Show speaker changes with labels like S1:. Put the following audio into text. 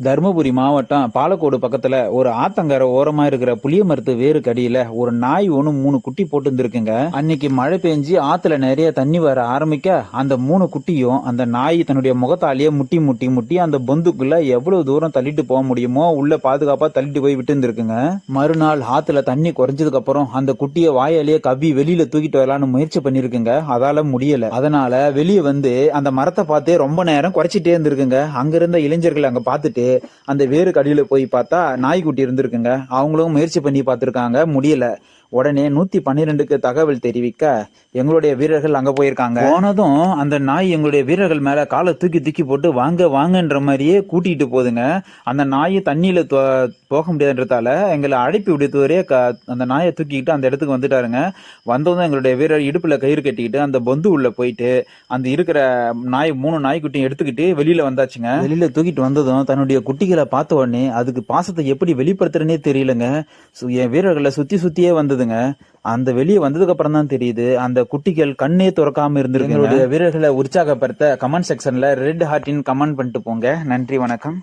S1: தருமபுரி மாவட்டம் பாலக்கோடு பக்கத்துல ஒரு ஆத்தங்கரை ஓரமா இருக்கிற புளிய மரத்து வேறு கடியில ஒரு நாய் ஒன்று மூணு குட்டி போட்டு இருந்திருக்குங்க அன்னைக்கு மழை பெஞ்சு ஆத்துல நிறைய தண்ணி வர ஆரம்பிக்க அந்த மூணு குட்டியும் அந்த நாய் தன்னுடைய முகத்தாலேயே முட்டி முட்டி முட்டி அந்த பொந்துக்குள்ள எவ்வளவு தூரம் தள்ளிட்டு போக முடியுமோ உள்ள பாதுகாப்பா தள்ளிட்டு போய் விட்டு இருந்துருக்குங்க மறுநாள் ஆத்துல தண்ணி குறைஞ்சதுக்கு அப்புறம் அந்த குட்டியை வாயாலேயே கவி வெளியில தூக்கிட்டு வரலான்னு முயற்சி பண்ணிருக்குங்க. அதால முடியல. அதனால வெளியே வந்து அந்த மரத்தை பார்த்தே ரொம்ப நேரம் குறைச்சிட்டே இருந்திருக்குங்க. அங்க இருந்த இளைஞர்கள் அங்க பார்த்துட்டு அந்த வேறு கடியில் போய் பார்த்தா நாய்க்குட்டி இருந்திருக்குங்க. அவங்களும் முயற்சி பண்ணி பார்த்திருக்காங்க. முடியல. உடனே நூத்தி பன்னிரெண்டுக்கு தகவல் தெரிவிக்க எங்களுடைய வீரர்கள் அங்க போயிருக்காங்க. போனதும் அந்த நாய் எங்களுடைய வீரர்கள் மேல காலை தூக்கி தூக்கி போட்டு வாங்க வாங்கன்ற மாதிரியே கூட்டிட்டு போகுதுங்க அந்த நாய் தண்ணியில போக முடியாதுன்றதால எங்களை அழைப்பி விடுத்தவரே அந்த நாயை தூக்கிக்கிட்டு அந்த இடத்துக்கு வந்துட்டாருங்க. வந்ததும் எங்களுடைய வீரர் இடுப்புல கயிறு கட்டிக்கிட்டு அந்த பொந்து உள்ள போயிட்டு அந்த இருக்கிற நாய் மூணு நாய்க்குட்டியும் எடுத்துக்கிட்டு வெளியில வந்தாச்சுங்க. வெளியில தூக்கிட்டு வந்ததும் தன்னுடைய குட்டிகளை பார்த்த உடனே அதுக்கு பாசத்தை எப்படி வெளிப்படுத்துறனே தெரியலங்க. சு- என் வீரர்களை சுத்தி சுத்தியே வந்ததுங்க அந்த வெளியே வந்ததுக்கு அப்புறம் தான் தெரியுது. அந்த குட்டிகள் கண்ணே திறக்காம இருந்திருக்கு வீரர்களை உற்சாகப்படுத்த கமெண்ட் செக்ஷன்ல ரெட் ஹார்ட்டின் கமெண்ட் பண்ணிட்டு போங்க. நன்றி வணக்கம்.